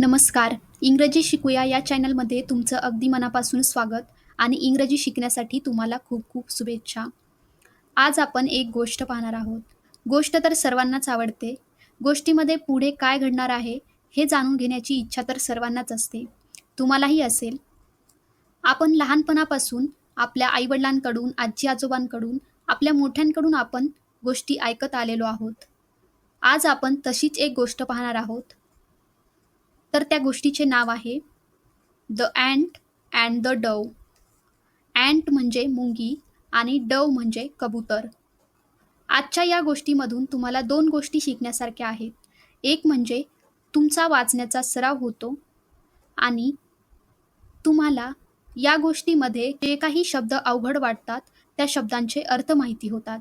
नमस्कार. इंग्रजी शिकूया या चॅनलमध्ये तुमचं अगदी मनापासून स्वागत आणि इंग्रजी शिकण्यासाठी तुम्हाला खूप खूप शुभेच्छा. आज आपण एक गोष्ट पाहणार आहोत. गोष्ट तर सर्वांनाच आवडते. गोष्टीमध्ये पुढे काय घडणार आहे हे जाणून घेण्याची इच्छा तर सर्वांनाच असते. तुम्हालाही असेल. आपण लहानपणापासून आपल्या आईवडिलांकडून आजी आजोबांकडून आपल्या मोठ्यांकडून आपण गोष्टी ऐकत आलेलो आहोत. आज आपण तशीच एक गोष्ट पाहणार आहोत. तर त्या गोष्टीचे नाव आहे the ant and the dove. Ant म्हणजे मुंगी आणि डव म्हणजे कबूतर. आजच्या या गोष्टीमधून तुम्हाला दोन गोष्टी शिकण्यासारख्या आहेत. एक म्हणजे तुमचा वाचण्याचा सराव होतो आणि तुम्हाला या गोष्टीमध्ये जे काही शब्द अवघड वाटतात त्या शब्दांचे अर्थ माहिती होतात.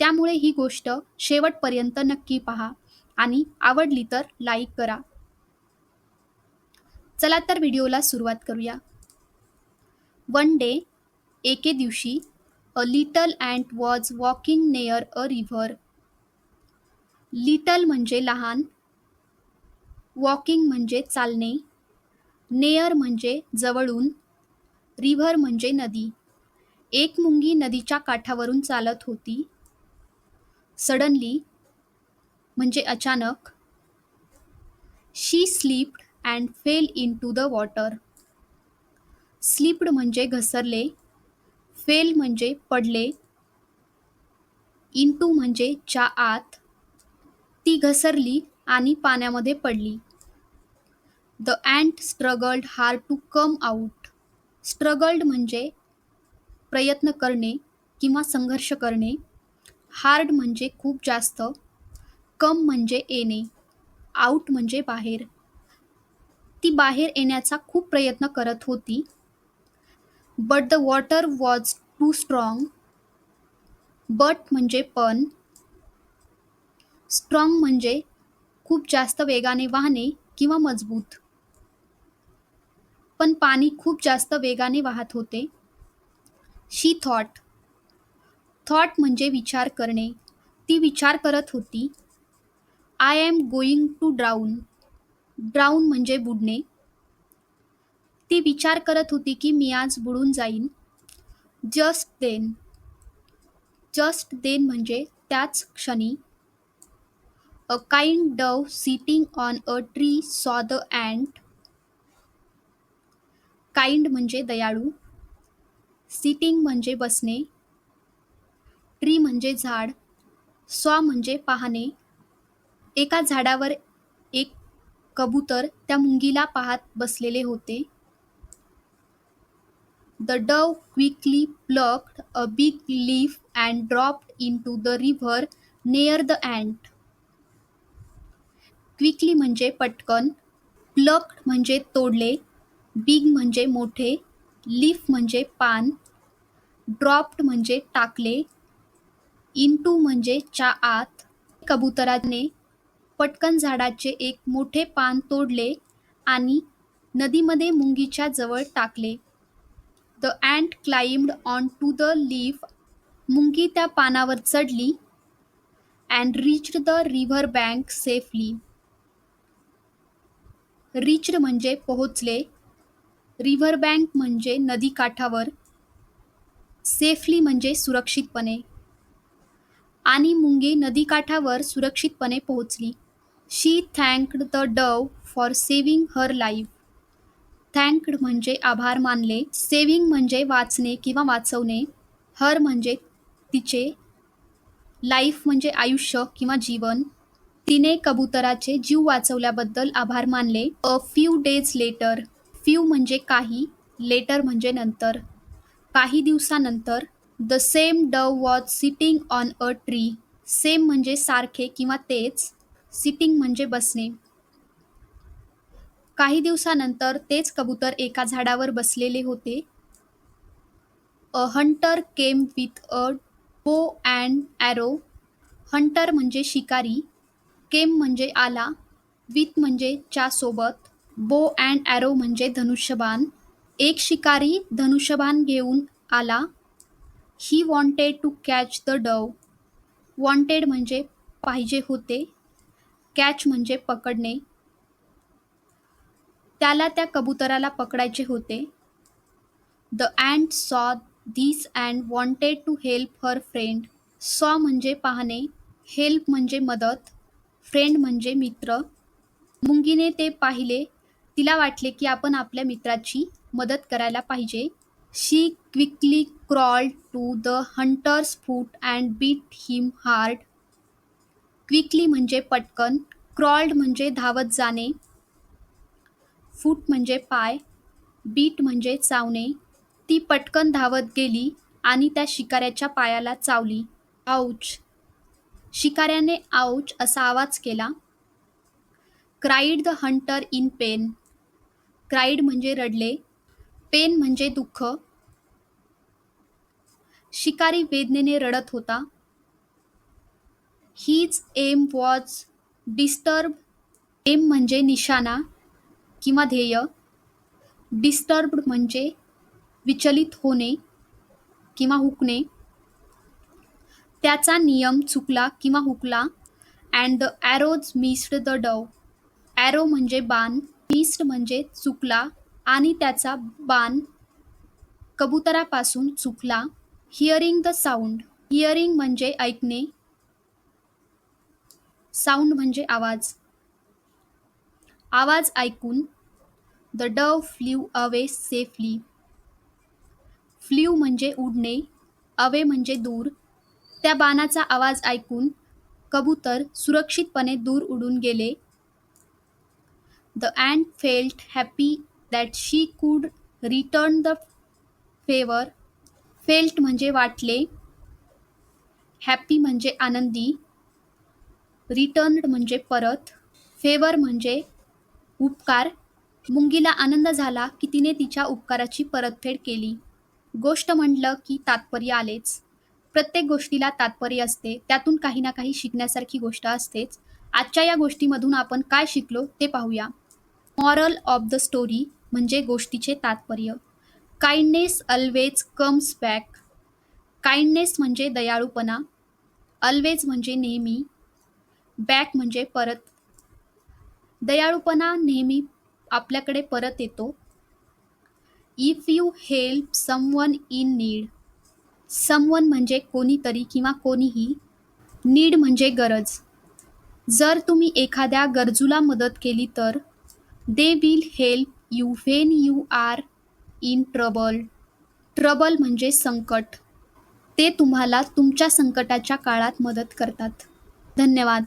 त्यामुळे ही गोष्ट शेवटपर्यंत नक्की पहा आणि आवडली तर लाईक करा. चला तर व्हिडिओला सुरुवात करूया. वन डे एके दिवशी a little ant was walking near a river little म्हणजे लहान वॉकिंग म्हणजे चालणे नेअर म्हणजे जवळून रिव्हर म्हणजे नदी. एक मुंगी नदीच्या काठावरून चालत होती. सडनली म्हणजे अचानक she slipped and fell into the water slipped म्हणजे घसरले फेल म्हणजे पडले इंटू म्हणजे च्या आत. ती घसरली आणि पाण्यामध्ये पडली. The ant struggled hard to come out struggled म्हणजे प्रयत्न करणे किंवा संघर्ष करणे. हार्ड म्हणजे खूप जास्त. कम म्हणजे येणे. आऊट म्हणजे बाहेर. ती बाहेर येण्याचा खूप प्रयत्न करत होती. But the water was too strong but म्हणजे पण. स्ट्रॉंग म्हणजे खूप जास्त वेगाने वाहणे किंवा मजबूत. पण पाणी खूप जास्त वेगाने वाहत होते. शी थॉट थॉट म्हणजे विचार करणे. ती विचार करत होती. I am going to drown drown म्हणजे बुडणे. ती विचार करत होती की मी आज बुडून जाईन. Just then. जस्ट देन म्हणजे त्याच क्षणी. A kind dove sitting on a tree saw the ant kind म्हणजे दयाळू. सिटिंग म्हणजे बसणे. ट्री म्हणजे झाड. सॉ म्हणजे पाहणे. एका झाडावर कबूतर त्या मुंगीला पाहत बसलेले होते. The dove quickly plucked a big leaf and dropped into the river near the ant quickly म्हणजे पटकन प्लक्ड म्हणजे तोडले बिग म्हणजे मोठे लीफ म्हणजे पान ड्रॉप्ड म्हणजे टाकले इन टू म्हणजे च्या आत. कबुतराने पटकन झाडाचे एक मोठे पान तोडले आणि नदीमध्ये मुंगीच्या जवळ टाकले. The ant climbed on to the leaf मुंगी त्या पानावर चढली and reached the river bank safely reached म्हणजे पोहोचले. रिव्हर बँक म्हणजे नदी काठावर. सेफली म्हणजे सुरक्षितपणे. आणि मुंगी नदीकाठावर सुरक्षितपणे पोहोचली. She thanked the dove for saving her life thanked म्हणजे आभार मानले. सेविंग म्हणजे वाचणे किंवा वाचवणे. हर म्हणजे तिचे लाईफ म्हणजे आयुष्य किंवा जीवन. तिने कबुतराचे जीव वाचवल्याबद्दल आभार मानले. A few days later few म्हणजे काही. लेटर म्हणजे नंतर. काही दिवसानंतर the same dove was sitting on a tree same म्हणजे सारखे किंवा तेच. सिटिंग म्हणजे बसणे. काही दिवसानंतर तेच कबूतर एका झाडावर बसलेले होते. अ हंटर केम विथ अ बो अँड ॲरो. हंटर म्हणजे शिकारी केम म्हणजे आला विथ म्हणजे च्या सोबत बो अँड ॲरो म्हणजे धनुष्यबाण. एक शिकारी धनुष्यबाण घेऊन आला. He wanted to catch the dove. Wanted म्हणजे पाहिजे होते. कॅच म्हणजे पकडणे. त्याला त्या कबुतराला पकडायचे होते. The ant saw this ant wanted to help her friend saw म्हणजे पाहणे. हेल्प म्हणजे मदत. फ्रेंड म्हणजे मित्र. मुंगीने ते पाहिले. तिला वाटले की आपण आपल्या मित्राची मदत करायला पाहिजे. She quickly crawl to the hunter's foot and bit him hard quickly म्हणजे पटकन. क्रॉल्ड म्हणजे धावत जाणे फूट म्हणजे पाय बीट म्हणजे चावणे. ती पटकन धावत गेली आणि त्या शिकाऱ्याच्या पायाला चावली. आऊच शिकाऱ्याने आऊच असा आवाज केला. Cried the hunter in pain. Cried म्हणजे रडले. पेन म्हणजे दुःख. शिकारी वेदनेने रडत होता. His aim was disturb aim म्हणजे निशाणा किंवा ध्येय. डिस्टर्ब्ड म्हणजे विचलित होणे किंवा हुकणे. त्याचा नियम चुकला किंवा हुकला. And the arrows missed the dove arrow म्हणजे बाण. मिस्ड म्हणजे चुकला आणि त्याचा बाण कबुतरापासून चुकला. हिअरिंग द साऊंड हिअरिंग म्हणजे ऐकणे. साऊंड म्हणजे आवाज. आवाज ऐकून the dove flew away safely flew म्हणजे उडणे अवे म्हणजे दूर. त्या बाणाचा आवाज ऐकून कबूतर सुरक्षितपणे दूर उडून गेले. The ant felt happy that she could return the favour felt म्हणजे वाटले. हॅपी म्हणजे आनंदी. रिटर्न्ड म्हणजे परत फेवर म्हणजे उपकार. मुंगीला आनंद झाला की तिने तिच्या उपकाराची परतफेड केली. गोष्ट म्हटलं की तात्पर्य आलेच. प्रत्येक गोष्टीला तात्पर्य असते त्यातून काही ना काही शिकण्यासारखी गोष्ट असतेच. आजच्या या गोष्टीमधून आपण काय शिकलो ते पाहूया. मॉरल ऑफ द स्टोरी म्हणजे गोष्टीचे तात्पर्य. Kindness always comes back. Kindness म्हणजे दयाळूपणा. अल्वेज म्हणजे नेहमी. बॅक म्हणजे परत. दयाळूपणा नेहमी आपल्याकडे परत येतो. If you help someone in need someone म्हणजे कोणीतरी किंवा कोणीही नीड म्हणजे गरज. जर तुम्ही एखाद्या गरजूला मदत केली तर they will help you when you are in trouble trouble म्हणजे संकट. ते तुम्हाला तुमच्या संकटाच्या काळात मदत करतात. धन्यवाद.